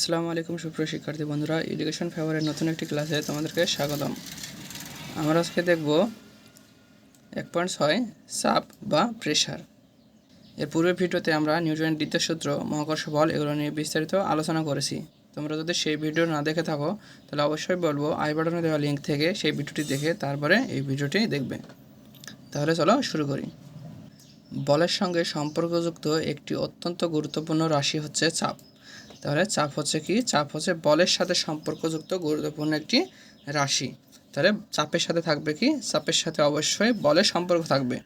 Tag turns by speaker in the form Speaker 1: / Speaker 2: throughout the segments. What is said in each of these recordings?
Speaker 1: আসসালামু আলাইকুম সুপ্রিয় শিক্ষার্থী বন্ধুরা এডুকেশন ফেভারের নতুন একটি ক্লাসে তোমাদেরকে স্বাগতম। আমরা আজকে দেখব এক পয়েন্ট ছয়, চাপ বা প্রেশার এর পূর্বের ভিডিওতে আমরা নিউটনের দ্বিতীয় সূত্র, মহাকর্ষ বল এগুলো নিয়ে বিস্তারিত আলোচনা করেছি। তোমরা যদি সেই ভিডিও না দেখে থাকো, তাহলে অবশ্যই বলব আই বাটনে দেওয়া লিঙ্ক থেকে সেই ভিডিওটি দেখে তারপরে এই ভিডিওটি দেখবে। তাহলে চলো শুরু করি। বলের সঙ্গে সম্পর্কযুক্ত একটি অত্যন্ত গুরুত্বপূর্ণ রাশি হচ্ছে চাপ। তাহলে চাপ হচ্ছে কি? চাপ হচ্ছে বলের সাথে সম্পর্কযুক্ত গুরুত্বপূর্ণ একটি রাশি। তাহলে চাপের সাথে থাকবে কি? চাপের সাথে অবশ্যই বলের সম্পর্ক থাকবে।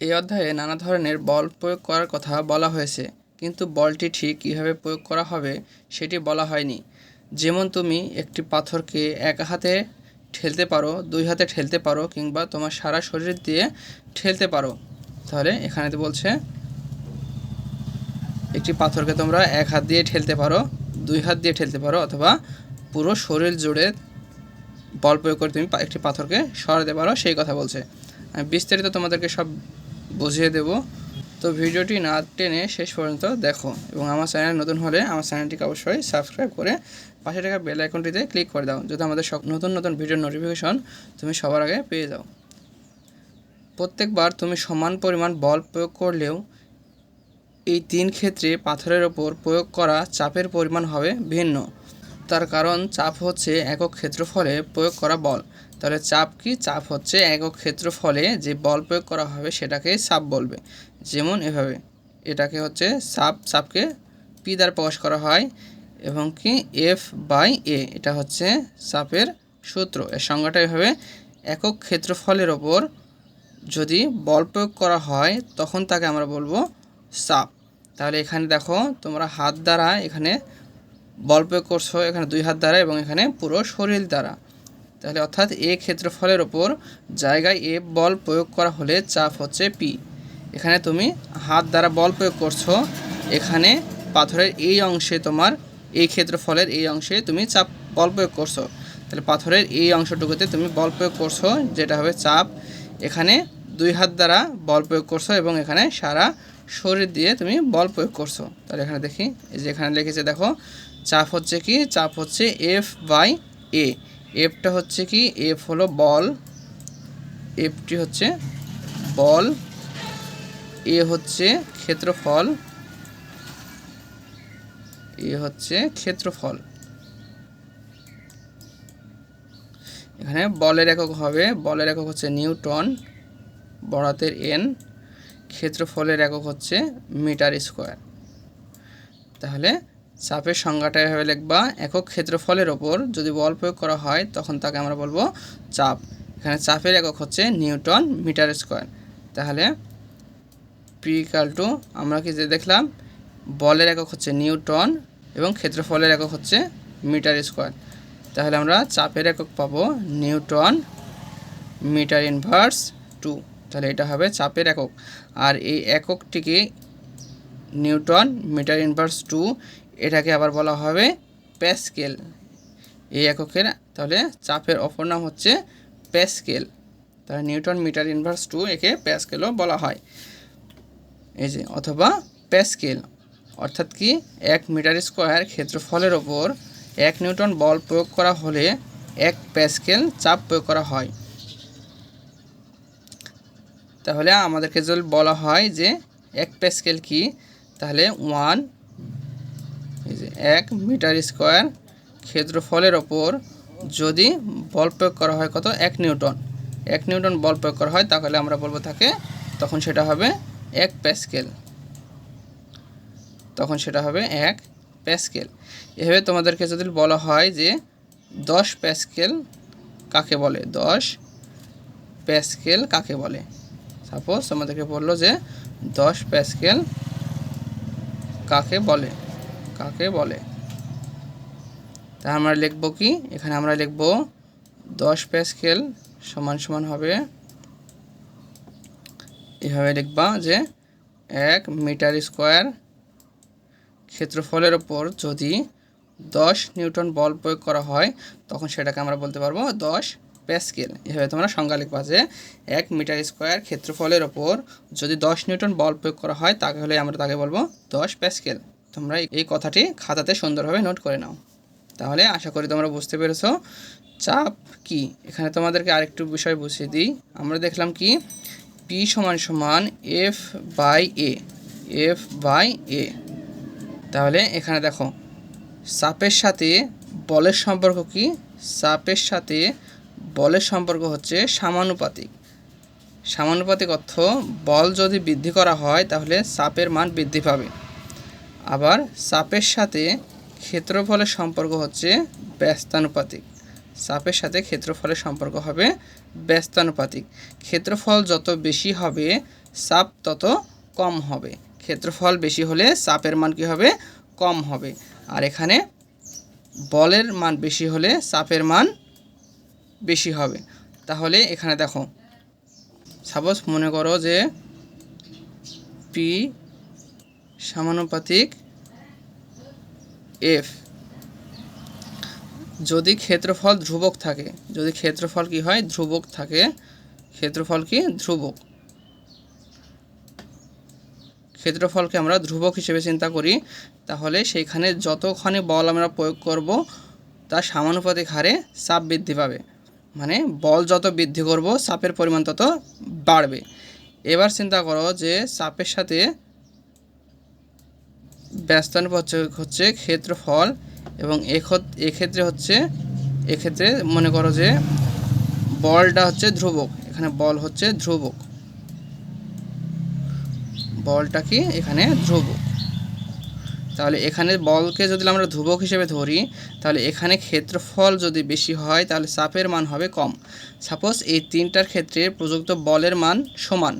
Speaker 1: এই অধ্যায়ে নানা ধরনের বল প্রয়োগ করার কথা বলা হয়েছে, কিন্তু বলটি ঠিক কীভাবে প্রয়োগ করা হবে সেটি বলা হয়নি। যেমন তুমি একটি পাথরকে এক হাতে ঠেলতে পারো, দুই হাতে ঠেলতে পারো, কিংবা তোমার সারা শরীর দিয়ে ঠেলতে পারো। তাহলে এখানে বলছে একটি পাথরকে তোমরা এক হাত দিয়ে ঠেলতে পারো, দুই হাত দিয়ে ঠেলতে পারো, অথবা পুরো শরীর জুড়ে বল প্রয়োগ করে তুমি একটি পাথরকে সরাতে পারো, সেই কথা বলছে। আমি বিস্তারিত তোমাদেরকে সব বুঝিয়ে দেব। তো ভিডিওটি না টেনে শেষ পর্যন্ত দেখো এবং আমার চ্যানেল নতুন হলে আমার চ্যানেলটিকে অবশ্যই সাবস্ক্রাইব করে পাশে থাকা বেল আইকনটিতে ক্লিক করে দাও, যাতে আমাদের সব নতুন নতুন ভিডিওর নোটিফিকেশন তুমি সবার আগে পেয়ে যাও। প্রত্যেকবার তুমি সমান পরিমাণ বল প্রয়োগ করলেও এই তিন ক্ষেত্রে পাথরের ওপর প্রয়োগ করা চাপের পরিমাণ হবে ভিন্ন। তার কারণ চাপ হচ্ছে একক ক্ষেত্রফলে প্রয়োগ করা বল। তাহলে চাপ কি? চাপ হচ্ছে একক ক্ষেত্রফলে যে বল প্রয়োগ করা হবে সেটাকে চাপ বলবে। যেমন এভাবে। এটাকে হচ্ছে চাপ, চাপকে পি দ্বারা প্রকাশ করা হয় এবং কি? এফ বাই এ এটা হচ্ছে চাপের সূত্র। এর সংজ্ঞাটা এভাবে। একক ক্ষেত্রফলের ওপর যদি বল প্রয়োগ করা হয়, তখন তাকে আমরা বলব চাপ। তাহলে এখানে দেখো তোমরা হাত দ্বারা এখানে বল প্রয়োগ করছ, এখানে দুই হাত দ্বারা এবং এখানে পুরো শরীর দ্বারা। তাহলে অর্থাৎ এ ক্ষেত্রফলের ওপর জায়গায় এ বল প্রয়োগ করা হলে চাপ হচ্ছে পি এখানে তুমি হাত দ্বারা বল প্রয়োগ করছ, এখানে পাথরের এই অংশে তোমার এই ক্ষেত্রফলের এই অংশে তুমি চাপ, বল প্রয়োগ করছ। তাহলে পাথরের এই অংশটুকুতে তুমি বল প্রয়োগ করছ, যেটা হবে চাপ। এখানে দুই হাত দ্বারা বল প্রয়োগ করছ এবং এখানে সারা শরীর দিয়ে তুমি বল প্রয়োগ করছ। তাহলে এখানে দেখি, এই যে এখানে লিখেছে, দেখো, চাপ হচ্ছে কি? চাপ হচ্ছে এফ বাই এ এফটা হচ্ছে কি? এফ হলো বল। এফটি হচ্ছে বল। এ হচ্ছে ক্ষেত্রফল। এ হচ্ছে ক্ষেত্রফল। এখানে বলের একক হবে, বলের একক হচ্ছে নিউটন বড়াতের এন ক্ষেত্রফলের একক হচ্ছে মিটার স্কোয়ার। তাহলে চাপের সংজ্ঞাটা এভাবে লিখবা, একক ক্ষেত্রফলের ওপর যদি বল প্রয়োগ করা হয়, তখন তাকে আমরা বলব চাপ। এখানে চাপের একক হচ্ছে নিউটন মিটার স্কোয়ার। তাহলে পিকাল টু আমরা কি যে দেখলাম, বলের একক হচ্ছে নিউটন এবং ক্ষেত্রফলের একক হচ্ছে মিটার স্কোয়ার। তাহলে আমরা চাপের একক পাবো নিউটন মিটার ইনভার্স টু। তাহলে এটা হবে চাপের একক। আর এই এককটিকে নিউটন মিটার ইনভার্স টু, এটাকে আবার বলা হবে প্যাসকেল। এই এককের তাহলে চাপের অপর নাম হচ্ছে প্যাসকেল। তাহলে নিউটন মিটার ইনভার্স টু একে প্যাসকেলও বলা হয়। এই যে, অথবা প্যাসকেল। অর্থাৎ কি, এক মিটার স্কোয়ার ক্ষেত্রফলের ওপর এক নিউটন বল প্রয়োগ করা হলে এক প্যাসকেল চাপ প্রয়োগ করা হয়। তাহলে আমাদেরকে যদি বলা হয় যে এক প্যাসকেল কি, তাহলে ওয়ান এক মিটার স্কোয়ার ক্ষেত্রফলের ওপর যদি বল প্রয়োগ করা হয় কত? এক নিউটন। এক নিউটন বল প্রয়োগ করা হয়, তাহলে আমরা বলব থাকে তখন সেটা হবে এক প্যাসকেল তখন সেটা হবে এক প্যাসকেল এভাবে তোমাদেরকে যদি বলা হয় যে দশ প্যাসকেল কাকে বলে? দশ প্যাসকেল কাকে বলে? সাপোজ তোমাদেরকে বলল যে দশ প্যাসকেল কাকে বলে? কাকে বলে? তা আমরা লিখব কি? এখানে আমরা লিখব দশ প্যাসকেল সমান সমান হবে এভাবে লিখবা যে এক মিটার স্কোয়ার ক্ষেত্রফলের ওপর যদি দশ নিউটন বল প্রয়োগ করা হয়, তখন সেটাকে আমরা বলতে পারব দশ প্যাসকেল এভাবে তোমরা সংজ্ঞা লিখবা যে এক মিটার স্কোয়ার ক্ষেত্রফলের ওপর যদি দশ নিউটন বল প্রয়োগ করা হয়, তাহলে আমরা তাকে বলব দশ প্যাসকেল তোমরা এই কথাটি খাতাতে সুন্দরভাবে নোট করে নাও। তাহলে আশা করি তোমরা বুঝতে পেরেছ। চাপ কি? এখানে তোমাদেরকে আরেকটু বিষয় বুঝিয়ে দিই। আমরা দেখলাম কি? পি সমান সমান F by A F by A তাহলে এখানে দেখো, চাপের সাথে বলের সম্পর্ক কি? চাপের সাথে বলের সম্পর্ক হচ্ছে সামানুপাতিক। সামানুপাতিক অর্থ বল যদি বৃদ্ধি করা হয়, তাহলে চাপের মান বৃদ্ধি পাবে। আবার চাপের সাথে ক্ষেত্রফলের সম্পর্ক হচ্ছে ব্যস্তানুপাতিক। চাপের সাথে ক্ষেত্রফলের সম্পর্ক হবে ব্যস্তানুপাতিক। ক্ষেত্রফল যত বেশি হবে, চাপ তত কম হবে। ক্ষেত্রফল বেশি হলে চাপের মান কী হবে? কম হবে। আর এখানে বলের মান বেশি হলে চাপের মান বেশি হবে। তাহলে এখানে দেখো সাপোজ মনে করো যে পি সমানুপাতিক এফ যদি ক্ষেত্রফল ধ্রুবক থাকে, যদি ক্ষেত্রফল কি হয়? ধ্রুবক থাকে। ক্ষেত্রফল কি? ধ্রুবক। ক্ষেত্রফলকে আমরা ধ্রুবক হিসেবে চিন্তা করি। তাহলে সেইখানে যতক্ষণে বল আমরা প্রয়োগ করব, তার সমানুপাতিক হারে চাপ বৃদ্ধি পাবে। মানে বল যত বৃদ্ধি করব চাপের পরিমাণ তত বাড়বে। এবার চিন্তা করো যে চাপের সাথে ব্যস্তানুপাত হচ্ছে ক্ষেত্রফল এবং এক্ষেত্রে হচ্ছে, এক্ষেত্রে মনে করো যে বলটা হচ্ছে ধ্রুবক, এখানে বল হচ্ছে ধ্রুবক। বলটা কি? এখানে ধ্রুবক। তাহলে এখানে বলকে যদি আমরা ধ্রুবক হিসেবে ধরি, তাহলে এখানে ক্ষেত্রফল যদি বেশি হয়, তাহলে চাপের মান হবে কম। সাপোজ এই তিনটার ক্ষেত্রে প্রযুক্ত বলের মান সমান।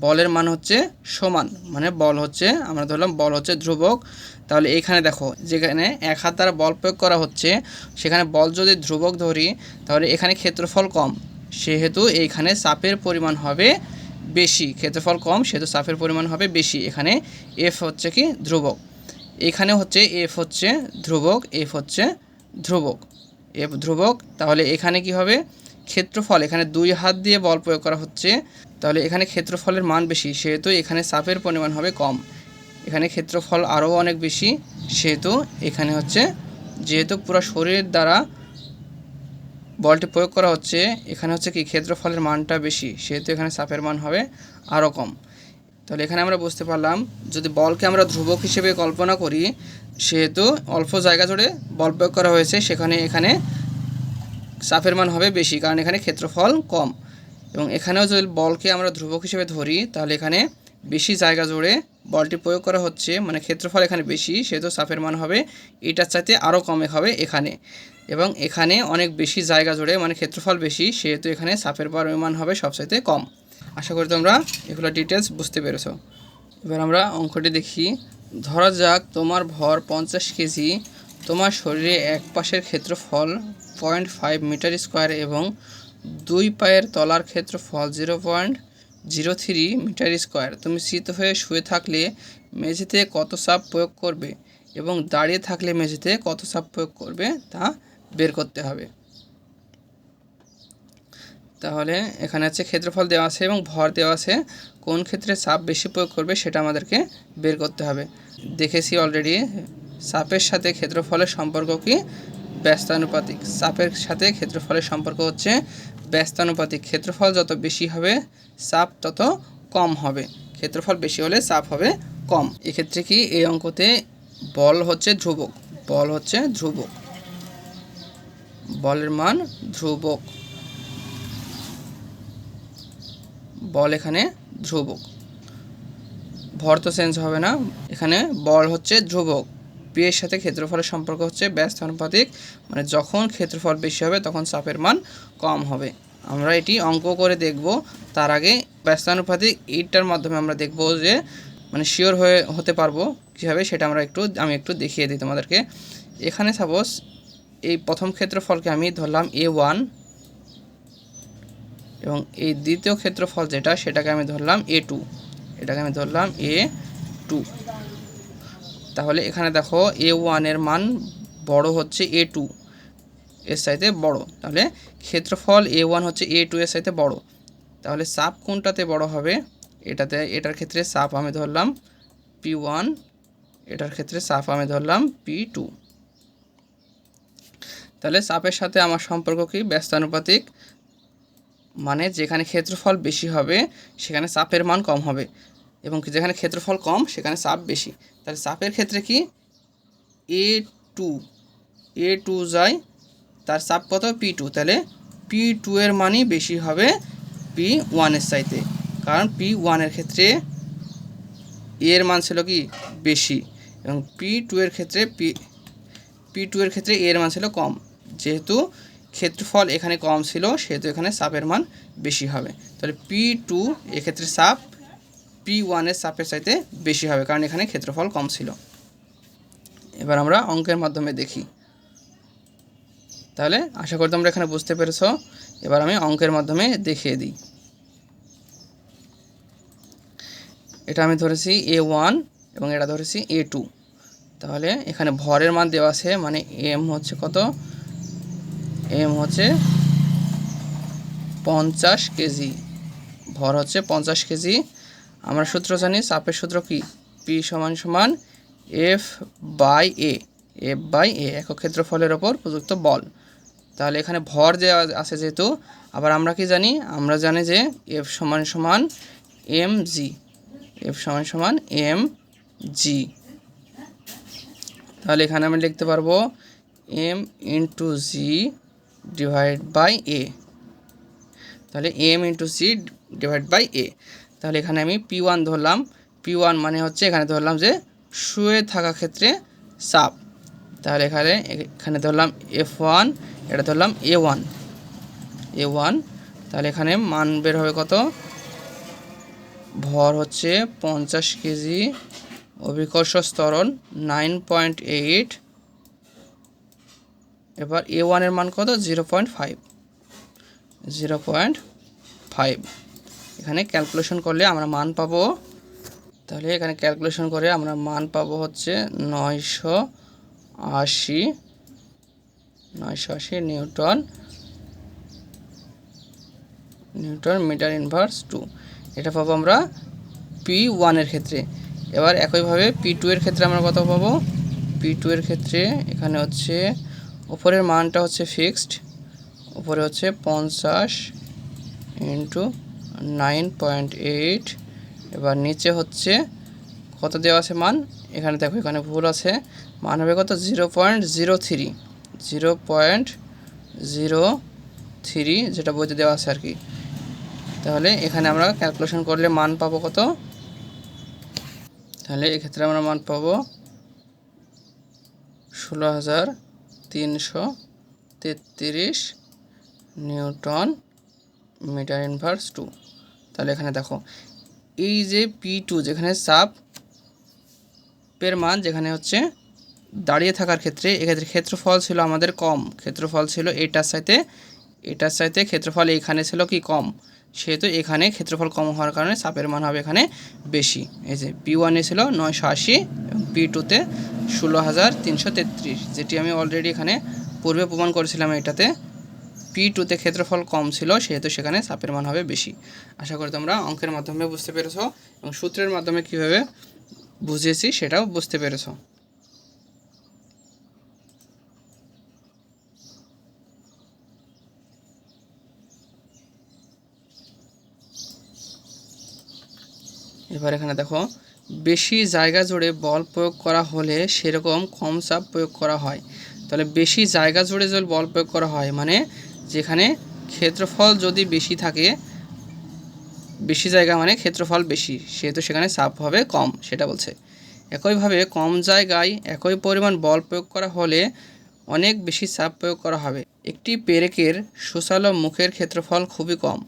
Speaker 1: বলের মান হচ্ছে সমান মানে বল হচ্ছে, আমরা ধরলাম বল হচ্ছে ধ্রুবক। তাহলে এইখানে দেখো, যেখানে এক হাত দ্বারা বল প্রয়োগ করা হচ্ছে, সেখানে বল যদি ধ্রুবক ধরি, তাহলে এখানে ক্ষেত্রফল কম। সেহেতু এইখানে চাপের পরিমাণ হবে বেশি। ক্ষেত্রফল কম, সেহেতু চাপের পরিমাণ হবে বেশি। এখানে এফ হচ্ছে কি? ধ্রুবক। এখানে হচ্ছে এফ হচ্ছে ধ্রুবক এফ হচ্ছে ধ্রুবক। এফ ধ্রুবক, তাহলে এখানে কি হবে? ক্ষেত্রফল, এখানে দুই হাত দিয়ে বল প্রয়োগ করা হচ্ছে। তাহলে এখানে ক্ষেত্রফলের মান বেশি, সেহেতু এখানে চাপের পরিমাণ হবে কম। এখানে ক্ষেত্রফল আরও অনেক বেশি, সেহেতু এখানে হচ্ছে, যেহেতু পুরো শরীরের দ্বারা বলটি প্রয়োগ করা হচ্ছে, এখানে হচ্ছে কি ক্ষেত্রফলের মানটা বেশি, সেহেতু এখানে চাপের মান হবে আরও কম। তাহলে এখানে আমরা বুঝতে পারলাম, যদি বলকে আমরা ধ্রুবক হিসেবে কল্পনা করি, সেহেতু অল্প জায়গা জুড়ে বল প্রয়োগ করা হয়েছে, সেখানে এখানে চাপের মান হবে বেশি, কারণ এখানে ক্ষেত্রফল কম। এবং এখানেও যদি বলকে আমরা ধ্রুবক হিসেবে ধরি, তাহলে এখানে বেশি জায়গা জুড়ে বলটি প্রয়োগ করা হচ্ছে মানে ক্ষেত্রফল এখানে বেশি, সেহেতু চাপের মান হবে, এটার চাইতে আরও কমে হবে এখানে। এবং এখানে অনেক বেশি জায়গা জুড়ে মানে ক্ষেত্রফল বেশি, সেহেতু এখানে চাপের পরিমাণ হবে সবচাইতে কম। আশা করি তোমরা এগুলো ডিটেলস বুঝতে পেরেছ। এবার আমরা অঙ্কটি দেখি। ধরা যাক তোমার ভর পঞ্চাশ কেজি, তোমার শরীরে এক পাশের ক্ষেত্রফল পয়েন্ট ফাইভ মিটার স্কোয়ার এবং দুই পায়ের তলার ক্ষেত্রফল zero point zero three metre square. তুমি শীত হয়ে শুয়ে থাকলে মেঝেতে কত চাপ প্রয়োগ করবে এবং দাঁড়িয়ে থাকলে মেঝেতে কত চাপ প্রয়োগ করবে তা বের করতে হবে। তাহলে এখানে হচ্ছে ক্ষেত্রফল দেওয়া আছে এবং ভর দেওয়া আছে। কোন ক্ষেত্রে চাপ বেশি প্রয়োগ করবে সেটা আমাদেরকে বের করতে হবে। দেখেছি অলরেডি চাপের সাথে ক্ষেত্রফলের সম্পর্ক কি? ব্যস্তানুপাতিক। চাপের সাথে ক্ষেত্রফলের সম্পর্ক হচ্ছে ব্যস্তানুপাতিক। ক্ষেত্রফল যত বেশি হবে, চাপ তত কম হবে। ক্ষেত্রফল বেশি হলে চাপ হবে কম। এক্ষেত্রে কি? এই অঙ্কতে বল হচ্ছে ধ্রুবক। বল হচ্ছে ধ্রুবক। বলের মান ধ্রুবক। বল এখানে ধ্রুবক। ভর তো চেঞ্জ হবে না। এখানে বল হচ্ছে ধ্রুবক। এর সাথে ক্ষেত্রফলের সম্পর্ক হচ্ছে ব্যস্ত আনুপাতিক। মানে যখন ক্ষেত্রফল বেশি হবে, তখন চাপের মান কম হবে। আমরা এটি অঙ্ক করে দেখব। তার আগে ব্যস্তানুপাতিক এইটার মাধ্যমে আমরা দেখব যে মানে শিওর হয়ে হতে পারব কীভাবে, সেটা আমরা একটু, আমি একটু দেখিয়ে দিই তোমাদেরকে। এখানে সাপোজ এই প্রথম ক্ষেত্রফলকে আমি ধরলাম এ ওয়ান এবং এই দ্বিতীয় ক্ষেত্রফল যেটা, সেটাকে আমি ধরলাম এ টু এটাকে আমি ধরলাম এ টু তাহলে এখানে দেখো এ ওয়ানের মান বড় হচ্ছে এ টু এর সাইতে বড়। তাহলে ক্ষেত্রফল এ ওয়ান হচ্ছে এ টু এর সাইতে বড়। তাহলে সাপ কোনটাতে বড় হবে? এটাতে, এটার ক্ষেত্রে সাপ আমি ধরলাম পি ওয়ান এটার ক্ষেত্রে সাপ আমি ধরলাম পি টু তাহলে সাপের সাথে আমার সম্পর্ক কি? ব্যস্তানুপাতিক। মানে যেখানে ক্ষেত্রফল বেশি হবে, সেখানে চাপের মান কম হবে। এবং যেখানে ক্ষেত্রফল কম, সেখানে চাপ বেশি। তাহলে চাপের ক্ষেত্রে কি? এ টু এ টু যায়, তার চাপ কত? পি টু তাহলে পি টু এর মানই বেশি হবে পি ওয়ানের চাইতে। কারণ পি ওয়ানের ক্ষেত্রে এর মান ছিল কি? বেশি। এবং পি টু এর ক্ষেত্রে পি পি টু এর ক্ষেত্রে এর মান ছিল কম। যেহেতু ক্ষেত্রফল এখানে কম ছিল, সেহেতু এখানে চাপের মান বেশি হবে। তাহলে পি টু এক্ষেত্রে চাপ পি ওয়ানের চাপের চাইতে বেশি হবে, কারণ এখানে ক্ষেত্রফল কম ছিল। এবার আমরা অঙ্কের মাধ্যমে দেখি। তাহলে আশা করি তোমরা এখানে বুঝতে পেরেছ। এবার আমি অঙ্কের মাধ্যমে দেখিয়ে দিই। এটা আমি ধরেছি এ ওয়ান এবং এটা ধরেছি এ টু তাহলে এখানে ভরের মান দেওয়া আছে মানে এম হচ্ছে কত? এম হচ্ছে পঞ্চাশ কেজি। ভর হচ্ছে পঞ্চাশ কেজি। আমরা সূত্র জানি চাপের সূত্র কি? পি সমান সমান F by A F by A একক ক্ষেত্রফলের ওপর প্রযুক্ত বল। তাহলে এখানে ভর দেওয়া আছে যেহেতু, আবার আমরা কি জানি? আমরা জানি যে এফ সমান সমান এম জি এফ সমান সমান এম জি তাহলে এখানে আমি লিখতে পারব M into G divide by A তাহলে M into C divide by A তাহলে এখানে আমি পি ওয়ান ধরলাম। পি ওয়ান মানে হচ্ছে এখানে ধরলাম যে শুয়ে থাকা ক্ষেত্রে চাপ। তাহলে এখানে এখানে ধরলাম এফ ওয়ান এটা ধরলাম এ ওয়ান এ ওয়ান তাহলে এখানে মান বের হবে কত? ভর হচ্ছে পঞ্চাশ কেজি অভিকর্ষ স্তরণ নাইন পয়েন্ট এইট এবার এ ওয়ানের মান কত? Zero point five zero point five এখানে ক্যালকুলেশন করলে আমরা মান পাবো। তাহলে এখানে ক্যালকুলেশন করে আমরা মান পাবো হচ্ছে নয়শো আশি। নয়শো আশি newton. Newton metre inverse two এটা পাবো আমরা পি ওয়ানের ক্ষেত্রে। এবার একইভাবে পি টু এর ক্ষেত্রে আমরা কত পাবো? পি টু এর ক্ষেত্রে এখানে হচ্ছে উপরের মানটা হচ্ছে ফিক্সড উপরে হচ্ছে পঞ্চাশ ইন্টু নাইন পয়েন্ট এইট এবার নিচে হচ্ছে কত দেওয়া আছে মান? এখানে দেখো, এখানে ভুল আছে। মান হবে কত? Zero point zero three zero point zero three যেটা বইতে দেওয়া আছে আর কি তাহলে এখানে আমরা ক্যালকুলেশন করলে মান পাবো কত? তাহলে এক্ষেত্রে আমরা মান পাবো ষোলো হাজার তিনশো তেত্রিশ নিউটন মিটার ইনভার্স টু। তাহলে এখানে দেখো, এই যে পি টু যেখানে চাপ পের মান, যেখানে হচ্ছে দাঁড়িয়ে থাকার ক্ষেত্রে, এক্ষেত্রে ক্ষেত্রফল ছিল আমাদের কম। ক্ষেত্রফল ছিল এটার সাথে এটার সাথে ক্ষেত্রফল এখানে ছিল কি কম? সেহেতু এখানে ক্ষেত্রফল কম হওয়ার কারণে চাপের মান হবে এখানে বেশি। এই যে পি ওয়ানে ছিল নয়শো আশি এবং পি টুতে ষোলো হাজার তিনশো তেত্রিশ, যেটি আমি অলরেডি এখানে পূর্বে প্রমাণ করেছিলাম এটাতে। পি টুতে ক্ষেত্রফল কম ছিল, সেহেতু সেখানে চাপের মান হবে বেশি। আশা করি তোমরা অঙ্কের মাধ্যমে বুঝতে পেরেছ এবং সূত্রের মাধ্যমে কীভাবে বুঝিয়েছি সেটাও বুঝতে পেরেছ। এবার এখানে দেখো বেশি জায়গা জুড়ে বল প্রয়োগ করা হলে সেরকম কম চাপ প্রয়োগ করা হয়। তাহলে বেশি জায়গা জুড়ে যদি বল প্রয়োগ করা হয় মানে যেখানে ক্ষেত্রফল যদি বেশি থাকে, বেশি জায়গা মানে ক্ষেত্রফল বেশি, সেহেতু সেখানে চাপ হবে কম, সেটা বলছে। একইভাবে কম জায়গায় একই পরিমাণ বল প্রয়োগ করা হলে অনেক বেশি চাপ প্রয়োগ করা হবে। একটি পেরেকের সুশালো মুখের ক্ষেত্রফল খুবই কম।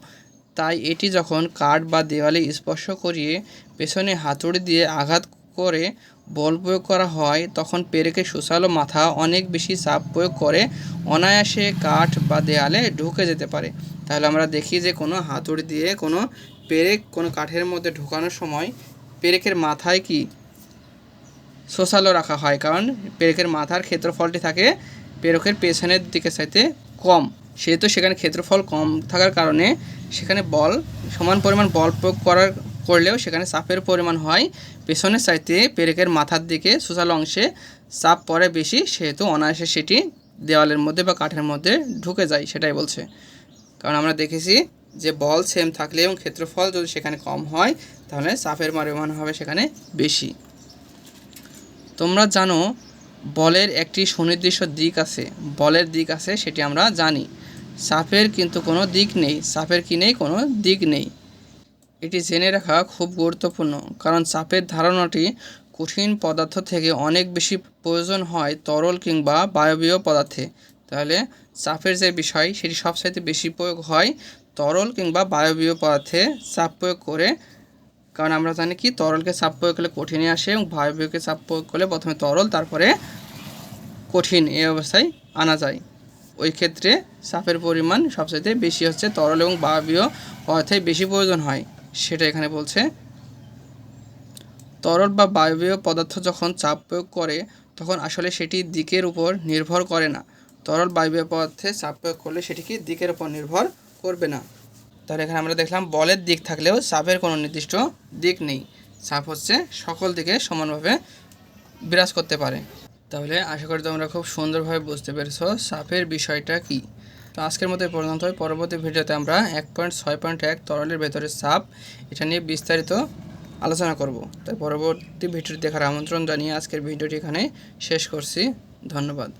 Speaker 1: তাই এটি যখন কাঠ বা দেওয়ালে স্পর্শ করিয়ে পেছনে হাতুড়ি দিয়ে আঘাত করে বল প্রয়োগ করা হয়, তখন পেরেকের সুশালো মাথা অনেক বেশি চাপ প্রয়োগ করে, অনায়াসে কাঠ বা দেয়ালে ঢুকে যেতে পারে। তাহলে আমরা দেখি যে কোনো হাতুড়ি দিয়ে কোনো পেরেক কোনো কাঠের মধ্যে ঢুকানোর সময় পেরেকের মাথায় কি শোষালো রাখা হয়? কারণ পেরেকের মাথার ক্ষেত্রফলটি থাকে পেরেকের পেছনের দিকে চাইতে কম। সেহেতু সেখানে ক্ষেত্রফল কম থাকার কারণে সেখানে বল, সমান পরিমাণ বল প্রয়োগ করার, করলেও সেখানে চাপের পরিমাণ হয়। পেছনের চাইতে পেরেকের মাথার দিকে সোশ্যাল অংশে চাপ পড়ে বেশি, সেহেতু অনায়াসে সেটি দেওয়ালের মধ্যে বা কাঠের মধ্যে ঢুকে যায়, সেটাই বলছে। কারণ আমরা দেখেছি যে বল সেম থাকলে এবং ক্ষেত্রফল যদি সেখানে কম হয়, তাহলে চাপের পরিমাণ হবে সেখানে বেশি। তোমরা জানো, বলের একটি সুনির্দিষ্ট দিক আছে, বলের দিক আছে, সেটি আমরা জানি। সাপের কিন্তু কোনো দিক নেই, সাপের কি নেই কোনো দিক নেই। এটি জেনে রাখা খুব গুরুত্বপূর্ণ, কারণ চাপের ধারণাটি কঠিন পদার্থ থেকে অনেক বেশি প্রয়োজন হয় তরল কিংবা বায়বীয় পদার্থে। তাহলে চাপের যে বিষয়, সেটি সবচাইতে বেশি প্রয়োগ হয় তরল কিংবা বায়বীয় পদার্থে চাপ প্রয়োগ করে। কারণ আমরা জানি কি, তরলকে চাপ প্রয়োগ করলে কঠিনে আসে এবং বায়বীয়কে চাপ প্রয়োগ করলে প্রথমে তরল, তারপরে কঠিন এই অবস্থায় আনা যায়। ওই ক্ষেত্রে চাপের পরিমাণ সবচাইতে বেশি হচ্ছে তরল এবং বায়বীয় পদার্থে বেশি প্রয়োজন হয়, সেটা এখানে বলছে। তরল বা বায়বীয় পদার্থ যখন চাপ প্রয়োগ করে, তখন আসলে সেটি দিকের উপর নির্ভর করে না। তরল বায়বীয় পদার্থে চাপ প্রয়োগ করলে সেটি কি দিকের উপর নির্ভর করবে না? তাহলে এখানে আমরা দেখলাম বলের দিক থাকলেও চাপের কোনো নির্দিষ্ট দিক নেই। চাপ হচ্ছে সকল দিকে সমানভাবে বিরাজ করতে পারে। তাহলে আশা করি তোমরা খুব সুন্দরভাবে বুঝতে পেরেছ সাপের বিষয়টা কি। তো আজকের মতো পর্যন্ত পর্যন্ত। পরবর্তী ভিডিওতে আমরা এক পয়েন্ট ছয় পয়েন্ট এক তরলের ভেতরে সাপ এটা নিয়ে বিস্তারিত আলোচনা করব। তাই পরবর্তী ভিডিওটি দেখার আমন্ত্রণ জানিয়ে আজকের ভিডিওটি এখানে শেষ করছি। ধন্যবাদ।